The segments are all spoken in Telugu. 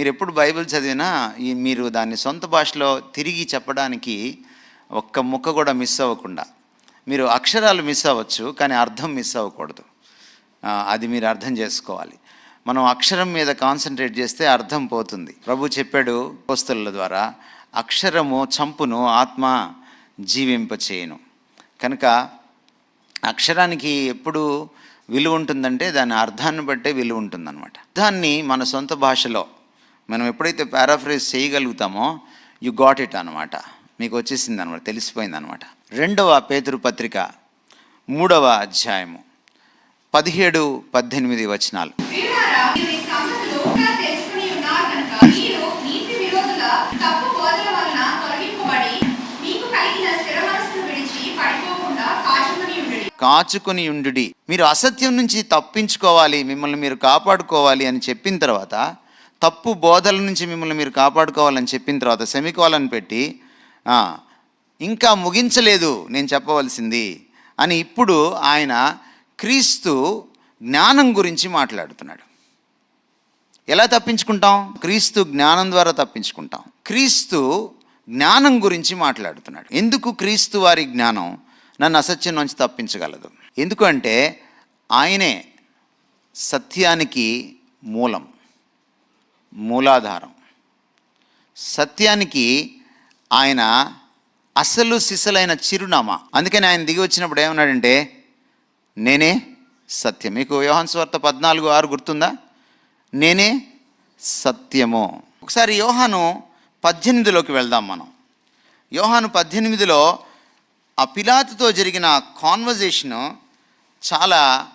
మీరు ఎప్పుడు బైబిల్ చదివినా ఈ మీరు దాన్ని సొంత భాషలో తిరిగి చెప్పడానికి ఒక్క ముక్క కూడా మిస్ అవ్వకుండా. మీరు అక్షరాలు మిస్ అవ్వచ్చు కానీ అర్థం మిస్ అవ్వకూడదు. అది మీరు అర్థం చేసుకోవాలి. మనం అక్షరం మీద కాన్సన్ట్రేట్ చేస్తే అర్థం పోతుంది. ప్రభు చెప్పాడు పోస్తుల ద్వారా అక్షరము చంపును ఆత్మ జీవింపచేయను. కనుక అక్షరానికి ఎప్పుడు విలువ ఉంటుందంటే దాని అర్థాన్ని బట్టే విలువ ఉంటుందన్నమాట. అర్థాన్ని మన సొంత భాషలో మనం ఎప్పుడైతే పారాఫ్రైజ్ చేయగలుగుతామో యు గాట్ ఇట్ అనమాట మీకు వచ్చేసింది అనమాట తెలిసిపోయింది అనమాట రెండవ పేతురు పత్రిక మూడవ అధ్యాయము పదిహేడు పద్దెనిమిది వచనాలు. కాచుకుని ఉండుడి. మీరు అసత్యం నుంచి తప్పించుకోవాలి మిమ్మల్ని మీరు కాపాడుకోవాలి అని చెప్పిన తర్వాత తప్పు బోధల నుంచి మిమ్మల్ని మీరు కాపాడుకోవాలని చెప్పిన తర్వాత సెమికోలను పెట్టి ఇంకా ముగించలేదు నేను చెప్పవలసింది అని ఇప్పుడు ఆయన క్రీస్తు జ్ఞానం గురించి మాట్లాడుతున్నాడు. ఎలా తప్పించుకుంటాం? క్రీస్తు జ్ఞానం ద్వారా తప్పించుకుంటాం. క్రీస్తు జ్ఞానం గురించి మాట్లాడుతున్నాడు. ఎందుకు క్రీస్తు వారి జ్ఞానం నన్ను అసత్యం నుంచి తప్పించగలదు? ఎందుకంటే ఆయనే సత్యానికి మూలం. మూలాధారం. సత్యానికి ఆయన అసలు సిసలైన చిరునామా. అందుకని ఆయన దిగి వచ్చినప్పుడు ఏమన్నాడంటే నేనే సత్యం. మీకు యోహాన్ పద్నాలుగు ఆరు గుర్తుందా? నేనే సత్యము. ఒకసారి యోహాను పద్దెనిమిదిలోకి వెళ్దాం మనం. యోహాను పద్దెనిమిదిలో ఆ పిలాతుతో జరిగిన కాన్వర్జేషను చాలా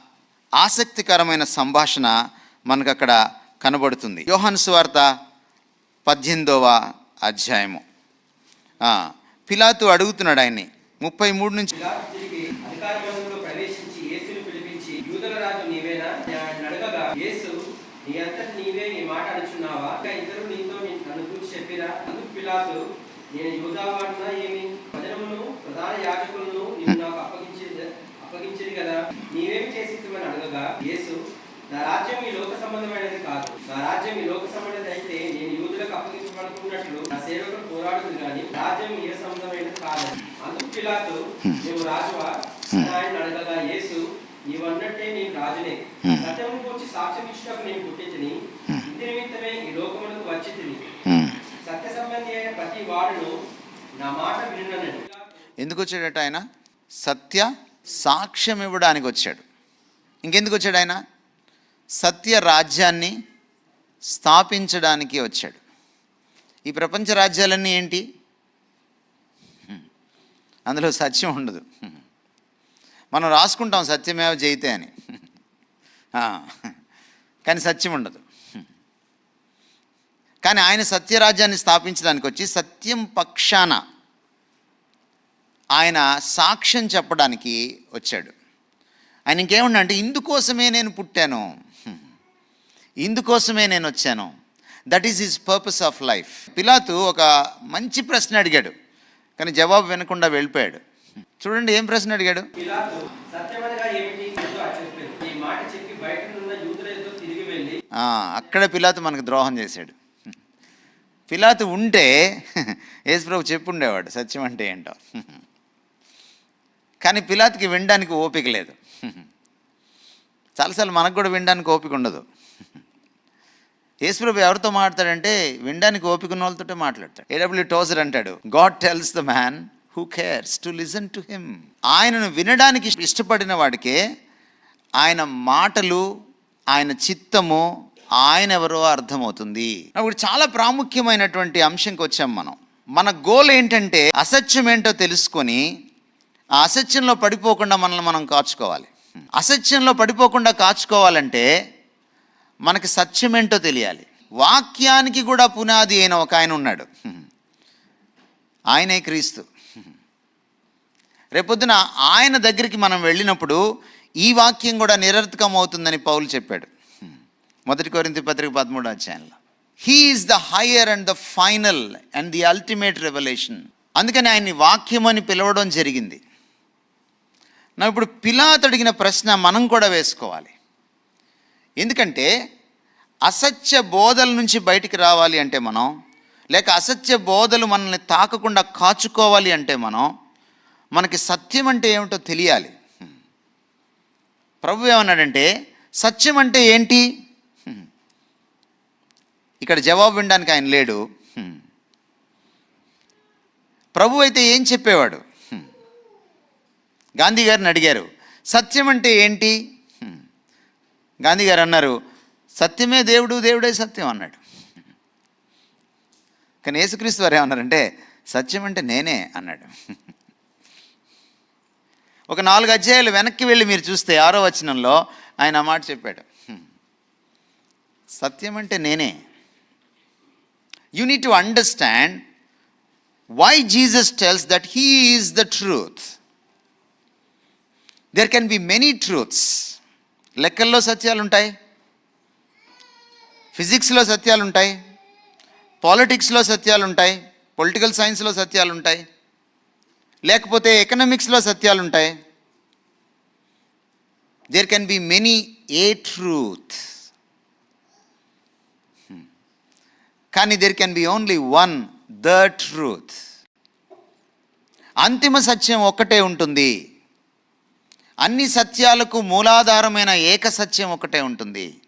ఆసక్తికరమైన సంభాషణ మనకు అక్కడ కనబడుతుంది. యోహాను స్వార్త పద్దెనిమిదవ అధ్యాయము. పిలాతు అడుగుతున్నాడు ఆయన్ని ముప్పై మూడు నుంచి యాజకులను కదా. నీవేమి చేసి అడగగా యేసు నా రాజ్యం ఈ లోక సంబంధమైనది కాదు. నా రాజ్యం ఈ లోక సంబంధమైనది అయితే నేను యూదులకు అప్పగించబడుతున్నట్లు నా సేవకులు పోరాడుతుంది కానీ రాజ్యం ఏ సంబంధమైనది కాదు. అందుకు పిలాతు నువ్వు రాజువా? ఆయన అడగగా యేసు నీవన్నట్టే నేను రాజునే. సత్యము గురించి సాక్ష్యం ఇచ్చినప్పుడు నేను పుట్టించిని ఇంటి నిమిత్తమే ఈ లోకమునకు వచ్చి ఉమ్, సత్య సంబంధి అయిన ప్రతి వాడును నా మాట వినునని ఎందుకు వచ్చాడట ఆయన? సత్య సాక్ష్యం ఇవ్వడానికి వచ్చాడు ఇంకెందుకు వచ్చాడు ఆయన? సత్య రాజ్యాన్ని స్థాపించడానికి వచ్చాడు. ఈ ప్రపంచ రాజ్యాలన్నీ ఏంటి? అందులో సత్యం ఉండదు. మనం రాసుకుంటాం సత్యమేవ జయితే అని. కానీ సత్యం ఉండదు. కానీ ఆయన సత్యరాజ్యాన్ని స్థాపించడానికి వచ్చి సత్యం పక్షాన ఆయన సాక్ష్యం చెప్పడానికి వచ్చాడు. ఆయన ఇంకేమన్నా అంటే ఇందుకోసమే నేను పుట్టాను. ఇందుకోసమే నేను వచ్చాను that is his purpose of life Pilate ఒక మంచి ప్రశ్న అడిగాడు. కానీ జవాబు వినకుండా వెళ్ళిపోయాడు. చూడండి ఏం ప్రశ్న అడిగాడు? అక్కడే పిలాతు మనకు ద్రోహం చేశాడు. పిలాతు ఉంటే యేసుప్రభు చెప్పుండేవాడు సత్యం అంటే ఏంటో. కానీ పిలాతుకి వినడానికి ఓపిక లేదు. చాలాసార్లు మనకు కూడా వినడానికి ఓపిక ఉండదు. యేసుప్రభు ఎవరితో మాట్లాడతాడంటే వినడానికి ఓపిక ఉన్న వాళ్ళతో మాట్లాడతాడు. ఏడబ్ల్యూ టోజర్ అంటాడు God tells the man who cares to listen to him ఆయనను వినడానికి ఇష్టపడిన వాడికే ఆయన మాటలు ఆయన చిత్తము ఆయన ఎవరో అర్థమవుతుంది. ఇప్పుడు చాలా ప్రాముఖ్యమైనటువంటి అంశంకి వచ్చాం మనం. మన గోల్ ఏంటంటే అసత్యం ఏంటో తెలుసుకొని ఆ అసత్యంలో పడిపోకుండా మనల్ని మనం కాచుకోవాలి. అసత్యంలో పడిపోకుండా కాచుకోవాలంటే మనకి సత్యం ఏంటో తెలియాలి. వాక్యానికి కూడా పునాది అయిన ఒక ఆయన ఉన్నాడు. ఆయనే క్రీస్తు. రేపొద్దున ఆయన దగ్గరికి మనం వెళ్ళినప్పుడు ఈ వాక్యం కూడా నిరర్థకం అవుతుందని పౌలు చెప్పాడు. మొదటి కొరింత పత్రిక పదమూడు అధ్యాయంలో. He is the higher and the final and the ultimate revolution అందుకని ఆయన్ని వాక్యం అని పిలవడం జరిగింది. నా ఇప్పుడు పిలా అడిగిన ప్రశ్న మనం కూడా వేసుకోవాలి. ఎందుకంటే అసత్య బోధల నుంచి బయటికి రావాలి అంటే మనం లేక అసత్య బోధలు మనల్ని తాకకుండా కాచుకోవాలి అంటే మనం మనకి సత్యం అంటే ఏమిటో తెలియాలి. ప్రభు ఏమన్నాడంటే సత్యం అంటే ఏంటి? ఇక్కడ జవాబు వినడానికి ఆయన లేడు. ప్రభు అయితే ఏం చెప్పేవాడు? గాంధీ గారిని అడిగారు సత్యం అంటే ఏంటి? గాంధీ గారు అన్నారు సత్యమే దేవుడు దేవుడే సత్యం అన్నాడు. కానీ యేసుక్రీస్తు వారు ఏమన్నారంటే సత్యం అంటే నేనే అన్నాడు. ఒక నాలుగు అధ్యాయాలు వెనక్కి వెళ్ళి మీరు చూస్తే ఆరో వచనంలో ఆయన ఆ మాట చెప్పాడు. సత్యం అంటే నేనే. You need to understand why Jesus tells that he is the truth there can be many truths లెక్కల్లో సత్యాలు ఉంటాయి ఫిజిక్స్లో సత్యాలు ఉంటాయి పాలిటిక్స్లో సత్యాలు ఉంటాయి పొలిటికల్ సైన్స్లో సత్యాలు ఉంటాయి లేకపోతే ఎకనామిక్స్లో సత్యాలు ఉంటాయి there can be many a truth కానీ there can be only one the truth అంతిమ సత్యం ఒక్కటే ఉంటుంది. అన్ని సత్యాలకు మూలాధారమైన ఏక సత్యం ఒకటే ఉంటుంది.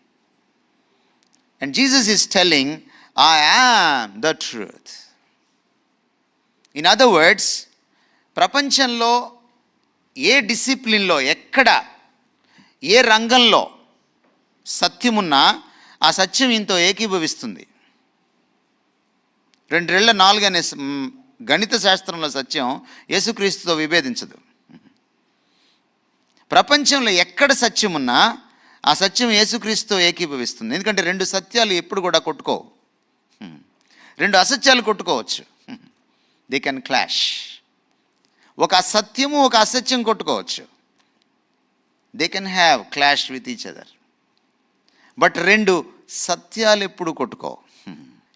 And Jesus is telling I am the truth in other words ప్రపంచంలో ఏ డిసిప్లిన్లో ఎక్కడ ఏ రంగంలో సత్యమున్నా ఆ సత్యం ఇంతో ఏకీభవిస్తుంది. రెండేళ్ళ నాలుగు అనే గణిత శాస్త్రంలో సత్యం యేసుక్రీస్తుతో విభేదించదు. ప్రపంచంలో ఎక్కడ సత్యం ఉన్నా ఆ సత్యం యేసుక్రీస్తుతో ఏకీభవిస్తుంది. ఎందుకంటే రెండు సత్యాలు ఎప్పుడు కూడా కొట్టుకో రెండు అసత్యాలు కొట్టుకోవచ్చు. దే కెన్ క్లాష్ ఒక అసత్యము ఒక అసత్యం కొట్టుకోవచ్చు. They can have clash with each other but రెండు సత్యాలు ఎప్పుడు కొట్టుకో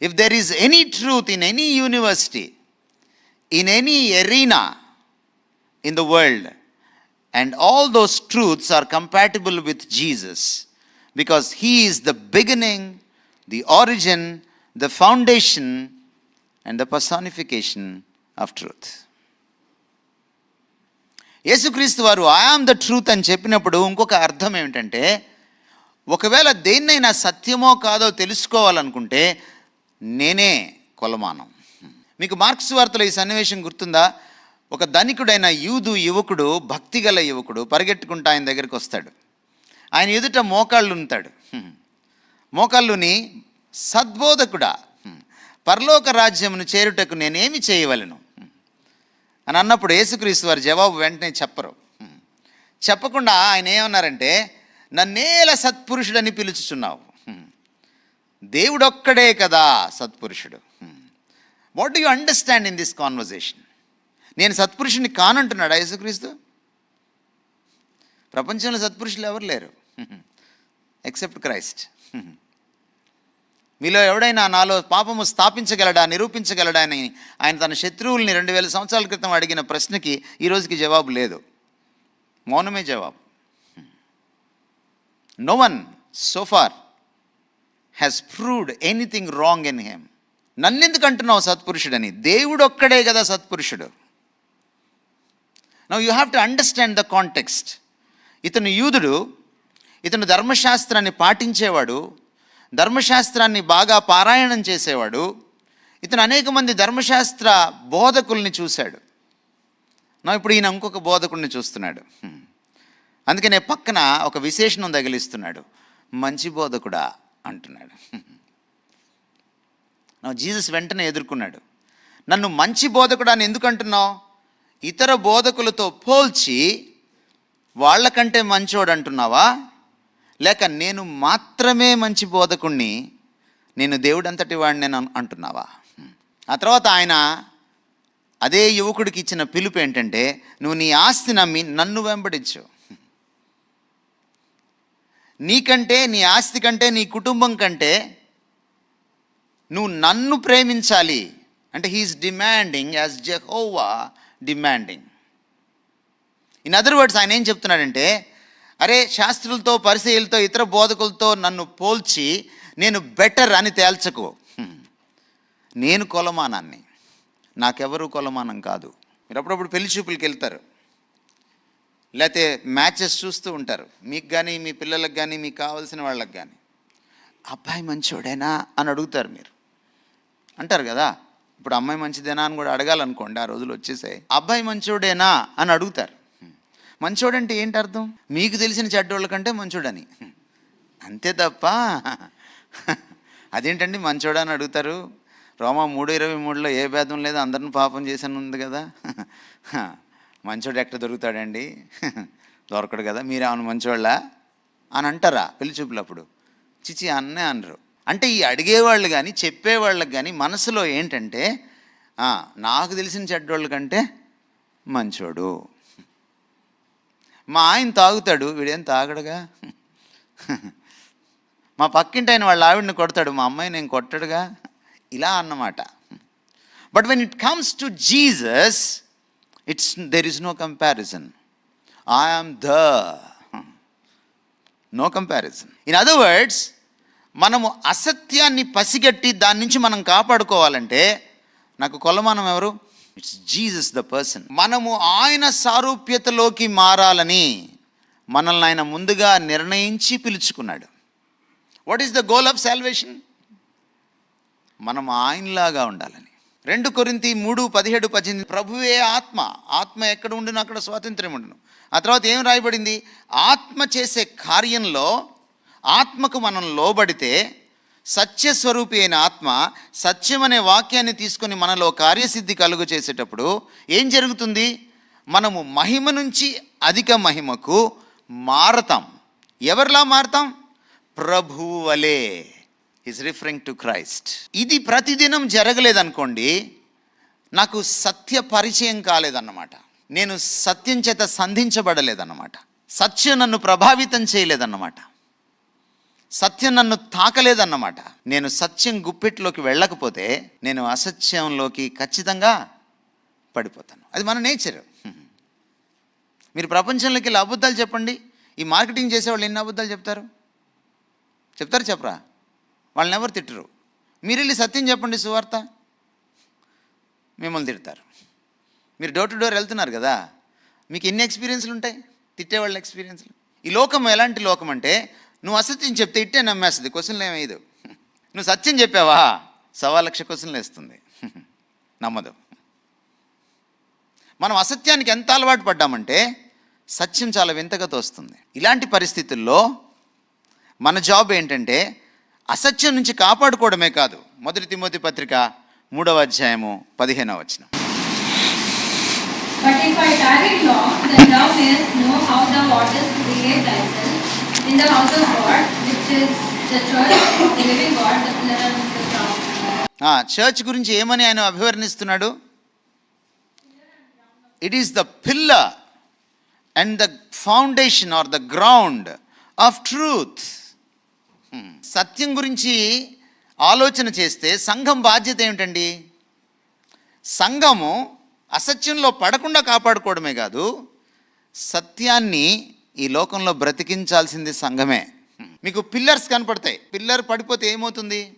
if there is any truth in any university in any arena in the world And all those truths are compatible with Jesus because He is the beginning, the origin, the foundation, and the personification of truth. యేసుక్రీస్తు వారు ఐఆమ్ ద ట్రూత్ అని చెప్పినప్పుడు ఇంకొక అర్థం ఏమిటంటే ఒకవేళ దేన్నైనా సత్యమో కాదో తెలుసుకోవాలనుకుంటే నేనే కొలమానం మీకు మార్క్స్ వార్తలో ఈ సన్నివేశం గుర్తుందా ఒక ధనికుడైన యూదు యువకుడు భక్తిగల యువకుడు పరిగెట్టుకుంటూ ఆయన దగ్గరికి వస్తాడు. ఆయన ఎదుట మోకాళ్ళు ఉంటాడు మోకాళ్ళుని సద్బోధకుడా? పరలోక రాజ్యమును చేరుటకు నేనేమి చేయవలను? అని అన్నప్పుడు యేసుక్రీస్తు వారి జవాబు వెంటనే చెప్పరు. చెప్పకుండా ఆయన ఏమన్నారంటే నన్నేల సత్పురుషుడని పిలుచుచున్నావు. దేవుడొక్కడే కదా సత్పురుషుడు. What you you understand in this conversation నేను సత్పురుషుని కానంటున్నాడా యేసుక్రీస్తు? ప్రపంచంలో సత్పురుషులు ఎవరు లేరు? Except Christ. మీలో ఎవడైనా నాలో పాపము స్థాపించగలడా నిరూపించగలడా అని ఆయన తన శత్రువుల్ని రెండు వేల సంవత్సరాల క్రితం అడిగిన ప్రశ్నకి ఈ రోజుకి జవాబు లేదు. మౌనమే జవాబు. No one so far has proved anything wrong in him నన్నెందుకు అంటున్నావు సత్పురుషుడని? దేవుడు ఒక్కడే కదా సత్పురుషుడు. Now you have to understand the context ఇతను యూదుడు ఇతను ధర్మశాస్త్రాన్ని పాటించేవాడు ధర్మశాస్త్రాన్ని బాగా పారాయణం చేసేవాడు ఇతను అనేక మంది ధర్మశాస్త్ర బోధకుల్ని చూశాడు. నా ఇప్పుడు ఈయన ఇంకొక బోధకుడిని చూస్తున్నాడు. అందుకే అందుకనే పక్కన ఒక విశేషణం తగిలిస్తున్నాడు. మంచి బోధకుడా అంటున్నాడు. Hmm. నా జీసస్ వెంటనే ఎదుర్కొన్నాడు. నన్ను మంచి బోధకుడా అని ఎందుకు అంటున్నావు? ఇతర బోధకులతో పోల్చి వాళ్ళకంటే మంచోడు అంటున్నావా లేక నేను మాత్రమే మంచి బోధకుణ్ణి నేను దేవుడంతటి వాడిని అంటున్నావా? ఆ తర్వాత ఆయన అదే యువకుడికి ఇచ్చిన పిలుపు ఏంటంటే నువ్వు నీ ఆస్తి నమ్మి నన్ను వెంబడించు. నీకంటే నీ ఆస్తి కంటే నీ కుటుంబం కంటే నువ్వు నన్ను ప్రేమించాలి. అంటే he is demanding as Jehovah demanding in other words ఆయన ఏం చెప్తున్నాడంటే అరే శాస్త్రులతో పరిశీలతో ఇతర బోధకులతో నన్ను పోల్చి నేను బెటర్ అని తేల్చకు. నేను కొలమానాన్ని. నాకెవరు కొలమానం కాదు. మీరు అప్పుడప్పుడు పెళ్ళి చూపులకి వెళ్తారు. లేకపోతే మ్యాచెస్ చూస్తూ ఉంటారు. మీకు కానీ మీ పిల్లలకు కానీ మీకు కావాల్సిన వాళ్ళకి కానీ అబ్బాయి మంచోడేనా అని అడుగుతారు మీరు. అంటారు కదా? ఇప్పుడు అమ్మాయి మంచిదేనా అని కూడా అడగాలనుకోండి ఆ రోజులు వచ్చేసాయి. అబ్బాయి మంచోడేనా అని అడుగుతారు. మంచోడంటే ఏంటి అర్థం? మీకు తెలిసిన చెడ్డోళ్ళ కంటే మంచోడని. అంతే తప్ప అదేంటండి మంచోడని అని అడుగుతారు? రోమా మూడు ఇరవై మూడులో ఏ భేదం లేదు అందరిని పాపం చేశాను ఉంది కదా. మంచోడు ఎక్కడ దొరుకుతాడండి? దొరకడు కదా. మీరు అవును మంచోళ్ళ? అని అంటారా పెళ్ళి చూపులప్పుడు? చిచి అన్నే అనరు. అంటే ఈ అడిగేవాళ్ళు కానీ చెప్పేవాళ్ళకి కానీ మనసులో ఏంటంటే నాకు తెలిసిన చెడ్డోళ్ళ కంటే మంచోడు. మా ఆయన తాగుతాడు వీడేం తాగడుగా? మా పక్కింటి ఆయన వాళ్ళ ఆవిడని కొడతాడు మా అమ్మాయి నేను కొట్టడుగా? ఇలా అన్నమాట. But when it comes to Jesus it's there is no comparison I'm the no comparison in other words మనము అసత్యాన్ని పసిగట్టి దాని నుంచి మనం కాపాడుకోవాలంటే నాకు కొలమానం ఎవరు? ఇట్స్ జీసస్ ద పర్సన్ మనము ఆయన సారూప్యతలోకి మారాలని మనల్ని ఆయన ముందుగా నిర్ణయించి పిలుచుకున్నాడు. What is the goal of salvation మనం ఆయనలాగా ఉండాలని. రెండు కొరింతి మూడు పదిహేడు పద్దెనిమిది ప్రభువే ఆత్మ. ఆత్మ ఎక్కడ ఉండును? అక్కడ స్వాతంత్ర్యం ఉండును. ఆ తర్వాత ఏం రాయబడింది? ఆత్మ చేసే కార్యంలో ఆత్మకు మనం లోబడితే సత్యస్వరూపి అయిన ఆత్మ సత్యం అనే వాక్యాన్ని తీసుకొని మనలో కార్యసిద్ధి కలుగు చేసేటప్పుడు ఏం జరుగుతుంది? మనము మహిమ నుంచి అధిక మహిమకు మారతాం. ఎవరిలా మారతాం? ప్రభువు వలే. ఈజ్ రిఫరింగ్ టు క్రైస్ట్ ఇది ప్రతిదినం జరగలేదనుకోండి నాకు సత్య పరిచయం కాలేదన్నమాట. నేను సత్యం చేత సంధించబడలేదన్నమాట. సత్యం నన్ను ప్రభావితం చేయలేదన్నమాట. సత్యం నన్ను తాకలేదన్నమాట. నేను సత్యం గుప్పెట్లోకి వెళ్ళకపోతే నేను అసత్యంలోకి ఖచ్చితంగా పడిపోతాను. అది మన నేచర్. మీరు ప్రపంచంలోకి వెళ్ళి అబద్ధాలు చెప్పండి. ఈ మార్కెటింగ్ చేసేవాళ్ళు ఎన్ని అబద్ధాలు చెప్తారు? చెప్తారు చెప్పరా? వాళ్ళని ఎవరు తిట్టరు? మీరు వెళ్ళి సత్యం చెప్పండి సువార్త. మిమ్మల్ని తిడతారు. మీరు డోర్ టు డోర్ వెళ్తున్నారు కదా. మీకు ఎన్ని ఎక్స్పీరియన్స్లు ఉంటాయి? తిట్టేవాళ్ళ ఎక్స్పీరియన్స్లు ఈ లోకం ఎలాంటి లోకం అంటే నువ్వు అసత్యం చెప్తే ఇట్టే నమ్మేస్తుంది. క్వశ్చన్లు ఏమయ్యదు నువ్వు సత్యం చెప్పావా? సవా లక్ష క్వశ్చన్లు వేస్తుంది. నమ్మదు. మనం అసత్యానికి ఎంత అలవాటు పడ్డామంటే సత్యం చాలా వింతగా తోస్తుంది. ఇలాంటి పరిస్థితుల్లో మన జాబ్ ఏంటంటే అసత్యం నుంచి కాపాడుకోవడమే కాదు. మొదటి తిమోతి పత్రిక మూడవ అధ్యాయము పదిహేనవ వచ్చిన But if I tarry long, then thou mayest know how thou oughtest to behave thyself. In the house of God, which is the church the living God, the pillar and the ground. ఆ, చర్చ్ గురించి ఏమని ఆయన అభివర్ణిస్తున్నాడు? It is the pillar and the foundation or the ground of truth సత్యం గురించి ఆలోచన చేస్తే సంఘం బాధ్యత ఏమిటండి? సంఘము అసత్యంలో పడకుండా కాపాడుకోవడమే కాదు సత్యాన్ని ఈ లోకంలో బ్రతికించాల్సింది సంఘమే. మీకు పిల్లర్స్ కనపడతాయి. పిల్లర్ పడిపోతే ఏమవుతుంది?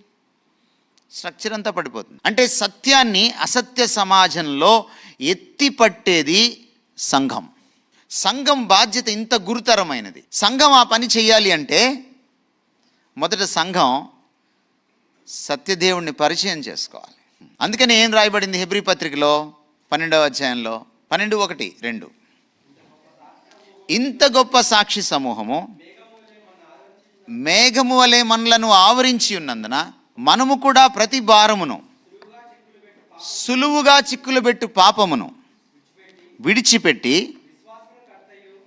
స్ట్రక్చర్ అంతా పడిపోతుంది. అంటే సత్యాన్ని అసత్య సమాజంలో ఎత్తిపట్టేది సంఘం. సంఘం బాధ్యత ఇంత గురుతరమైనది. సంఘం ఆ పని చేయాలి అంటే మొదట సంఘం సత్యదేవుణ్ణి పరిచయం చేసుకోవాలి. అందుకని ఏం రాయబడింది హెబ్రి పత్రికలో? పన్నెండవ అధ్యాయంలో. పన్నెండు ఒకటి రెండు. ఇంత గొప్ప సాక్షి సమూహము మేఘము వలె మనలను ఆవరించి ఉన్నందున మనము కూడా ప్రతి భారమును సులువుగా చిక్కులు పాపమును విడిచిపెట్టి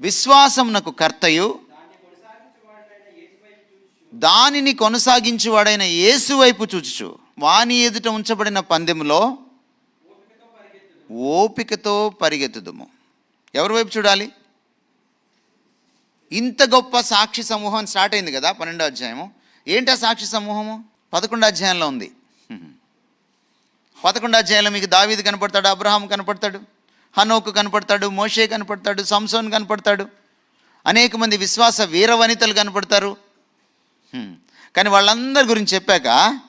విశ్వాసమునకు కర్తయు దానిని కొనసాగించువాడైన యేసు వైపు చూచుచు. వాని ఎదుట ఉంచబడిన పందెములో ఓపికతో పరిగెత్తుదుము. ఎవరి వైపు చూడాలి? ఇంత గొప్ప సాక్షి సమూహం స్టార్ట్ అయింది కదా పన్నెండో అధ్యాయము. ఏంటి ఆ సాక్షి సమూహము? పదకొండో అధ్యాయంలో ఉంది. పదకొండో అధ్యాయంలో మీకు దావీది కనపడతాడు అబ్రహాం కనపడతాడు హనోకు కనపడతాడు మోషే కనపడతాడు సంసోన్ కనపడతాడు. అనేక మంది విశ్వాస వీర వనితలు కనపడతారు. కానీ వాళ్ళందరి గురించి చెప్పాక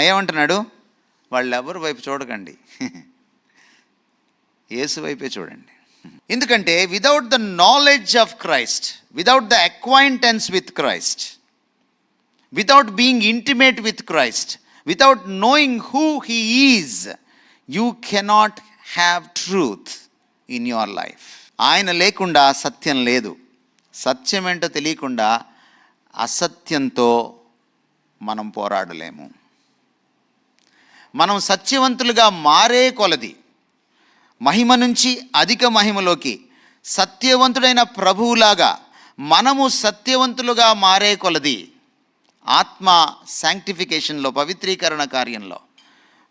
ఏమంటున్నాడు? వాళ్ళెవరి వైపు చూడకండి. ఏసు వైపే చూడండి. ఎందుకంటే without the knowledge of Christ without the acquaintance with Christ without being intimate with Christ without knowing who he is you cannot have truth in your life ఆయన లేకుండా సత్యం లేదు. సత్యం ఏంటో తెలియకుండా అసత్యంతో మనం పోరాడలేము. మనం సత్యవంతులుగా మారే కొలది. మహిమ నుంచి అధిక మహిమలోకి సత్యవంతుడైన ప్రభువులాగా మనము సత్యవంతులుగా మారే కొలది ఆత్మ శాంక్టిఫికేషన్లో పవిత్రీకరణ కార్యంలో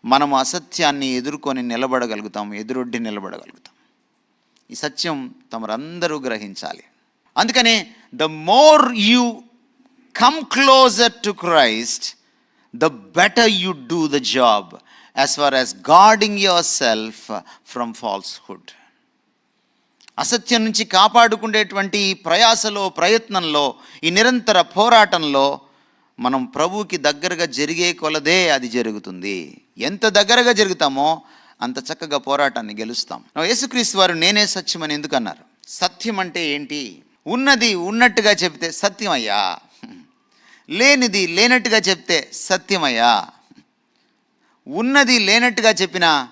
మనము అసత్యాన్ని ఎదుర్కొని నిలబడగలుగుతాం ఎదురొడ్డి నిలబడగలుగుతాం ఈ సత్యం తమరందరూ గ్రహించాలి. అందుకనే the more you come closer to Christ the better you do the job as far as guarding yourself from falsehood అసత్యం నుంచి కాపాడుకునేటువంటి ఈ ప్రయాసలో ప్రయత్నంలో ఈ నిరంతర పోరాటంలో మనం ప్రభువుకి దగ్గరగా జరిగే కొలదే అది జరుగుతుంది. ఎంత దగ్గరగా జరుగుతామో అంత చక్కగా పోరాటాన్ని గెలుస్తాం. యేసుక్రీస్తు వారు నేనే సత్యం అని ఎందుకు అన్నారు సత్యం అంటే ఏంటి? ఉన్నది ఉన్నట్టుగా చెప్తే సత్యమయ్యా? లేనిది లేనట్టుగా చెప్తే సత్యమయ్యా? ఉన్నది లేనట్టుగా చెప్పినా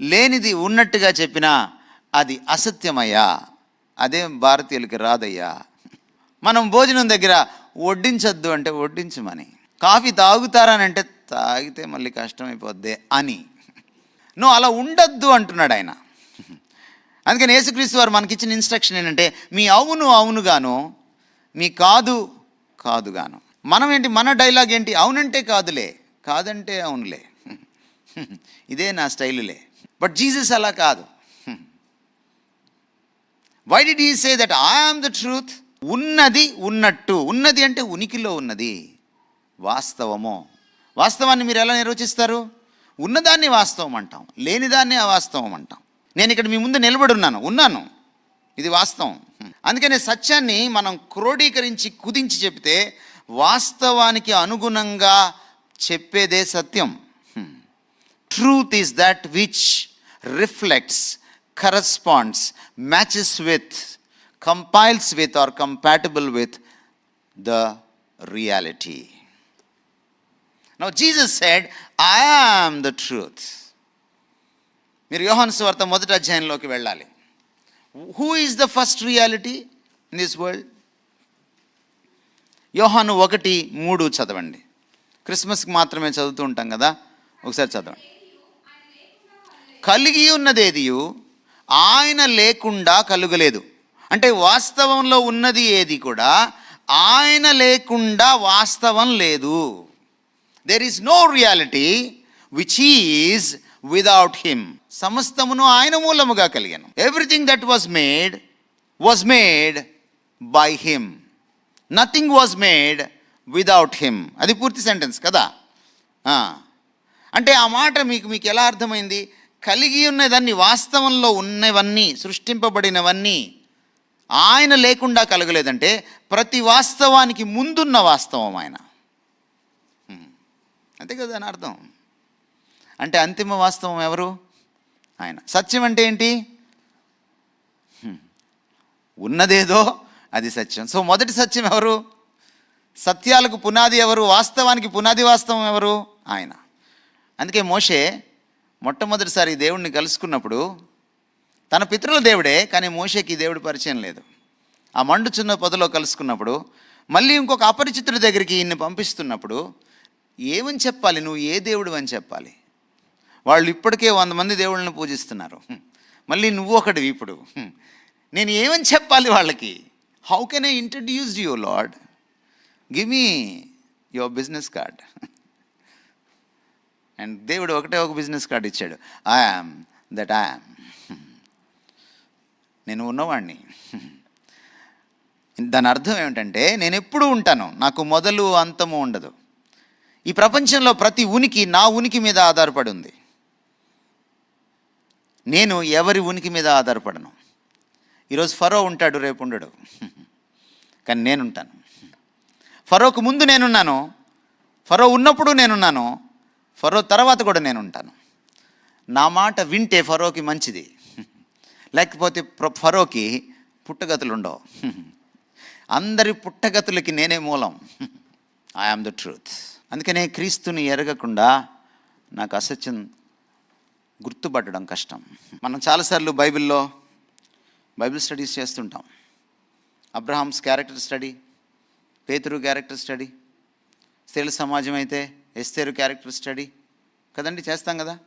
లేనిది ఉన్నట్టుగా చెప్పినా అది అసత్యమయ్యా. అదేం భారతీయులకి రాదయ్యా. మనం భోజనం దగ్గర వడ్డించొద్దు అంటే వడ్డించమని. కాఫీ తాగుతారనంటే తాగితే మళ్ళీ కష్టమైపోద్ది అని. నువ్వు అలా ఉండొద్దు అంటున్నాడు ఆయన. అందుకని యేసుక్రీస్తు వారు మనకిచ్చిన ఇన్స్ట్రక్షన్ ఏంటంటే మీ అవును అవునుగాను మీ కాదు కాదుగాను. మనం ఏంటి మన డైలాగ్ ఏంటి అవునంటే కాదులే కాదంటే అవునులే. ఇదే నా స్టైలులే. బట్ జీసస్ అలా కాదు. Why did he say that I am the truth ఉన్నది ఉన్నట్టు. ఉన్నది అంటే ఉనికిలో ఉన్నది. వాస్తవము. వాస్తవాన్ని మీరు ఎలా నిర్వచిస్తారు? ఉన్నదాన్ని వాస్తవం అంటాం. లేనిదాన్ని అవాస్తవం అంటాం. నేను ఇక్కడ మీ ముందు నిలబడి ఉన్నాను. ఉన్నాను. ఇది వాస్తవం. అందుకనే సత్యాన్ని మనం క్రోడీకరించి కుదించి చెప్తే వాస్తవానికి అనుగుణంగా చెప్పేదే సత్యం. Truth is that which reflects corresponds matches with compiles with or compatible with the reality now Jesus said I am the truth మీరు యోహాను వార్త మొదటి అధ్యాయంలోకి వెళ్ళాలి. Who is the first reality in this world యోహాను ఒకటి మూడు చదవండి. క్రిస్మస్కి మాత్రమే చదువుతూ ఉంటాం కదా. ఒకసారి చదవండి. కలిగి ఉన్నదేదియు? ఆయన లేకుండా కలుగలేదు. అంటే వాస్తవంలో ఉన్నది ఏది కూడా ఆయన లేకుండా వాస్తవం లేదు. There is no reality which is without him సమస్తమును ఆయన మూలముగా కలిగాను. Everything that was made was made by him nothing was made without him అది పూర్తి సెంటెన్స్ కదా? అంటే ఆ మాట మీకు మీకు ఎలా అర్థమైంది? కలిగి ఉన్నదాన్ని వాస్తవంలో ఉన్నవన్నీ సృష్టింపబడినవన్నీ ఆయన లేకుండా కలగలేదంటే ప్రతి వాస్తవానికి ముందున్న వాస్తవం ఆయన. అంతే కదా అని అర్థం. అంటే అంతిమ వాస్తవం ఎవరు? ఆయన. సత్యం అంటే ఏంటి? ఉన్నదేదో అది సత్యం. సో మొదటి సత్యం ఎవరు? సత్యాలకు పునాది ఎవరు? వాస్తవానికి పునాది వాస్తవం ఎవరు? ఆయన. అందుకే మోషే మొట్టమొదటిసారి దేవుణ్ణి కలుసుకున్నప్పుడు తన పితృల దేవుడే కానీ మోషేకి దేవుడు పరిచయం లేదు. ఆ మండుచున్న పొదలో కలుసుకున్నప్పుడు మళ్ళీ ఇంకొక అపరిచితుడి దగ్గరికి ఈయన్ని పంపిస్తున్నప్పుడు ఏమని చెప్పాలి? నువ్వు ఏ దేవుడు అని చెప్పాలి? వాళ్ళు ఇప్పటికే వంద మంది దేవుళ్ళని పూజిస్తున్నారు. మళ్ళీ నువ్వు ఒకటివి ఇప్పుడు. నేను ఏమని చెప్పాలి వాళ్ళకి? How can I introduce you Lord give me your business card and దేవుడు ఒకటే ఒక బిజినెస్ కార్డ్ ఇచ్చాడు. I am that I am నేను ఉన్నవాడిని దాని అర్థం ఏమిటంటే నేను ఎప్పుడూ ఉంటాను. నాకు మొదలు అంతము ఉండదు. ఈ ప్రపంచంలో ప్రతి ఉనికి నా ఉనికి మీద ఆధారపడి ఉంది. నేను ఎవరి ఉనికి మీద ఆధారపడను. ఈరోజు ఫరో ఉంటాడు రేపు ఉండడు. కానీ నేనుంటాను. ఫరోకు ముందు నేనున్నాను. ఫరో ఉన్నప్పుడు నేనున్నాను. ఫరో తర్వాత కూడా నేను ఉంటాను. నా మాట వింటే ఫరోకి మంచిది. లేకపోతే ప్ర- ఫరోకి పుట్టగతులు ఉండవు. అందరి పుట్టగతులకి నేనే మూలం. ఐ ఆమ్ ద ట్రూత్ అందుకనే క్రీస్తుని ఎరగకుండా నాకు అసత్యం గుర్తుపట్టడం కష్టం. మనం చాలాసార్లు బైబిల్లో బైబిల్ స్టడీస్ చేస్తుంటాం. అబ్రహామ్స్ క్యారెక్టర్ స్టడీ పేతురు క్యారెక్టర్ స్టడీ స్త్రీల సమాజం అయితే ఎస్తేరు క్యారెక్టర్ స్టడీ కదండి చేస్తాం కదా?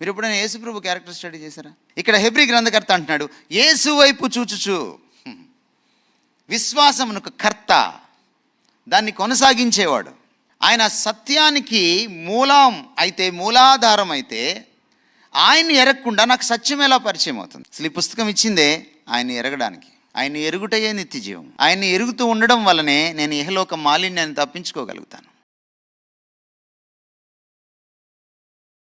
మీరు ఎప్పుడైనా యేసుప్రభు క్యారెక్టర్ స్టడీ చేశారా? ఇక్కడ హెబ్రి గ్రంథకర్త అంటున్నాడు యేసు వైపు చూచుచు. విశ్వాసం విశ్వాసమునకు కర్త దాన్ని కొనసాగించేవాడు. ఆయన సత్యానికి మూలం అయితే మూలాధారం అయితే ఆయన్ని ఎరగకుండా నాకు సత్యం ఎలా పరిచయం అవుతుంది? అసలు ఈ పుస్తకం ఇచ్చిందే ఆయన ఎరగడానికి. ఆయన ఎరుగుటయే నిత్య జీవం. ఆయన్ని ఎరుగుతూ ఉండడం వల్లనే నేను ఇహలోక మాలిన్యాన్ని తప్పించుకోగలుగుతాను.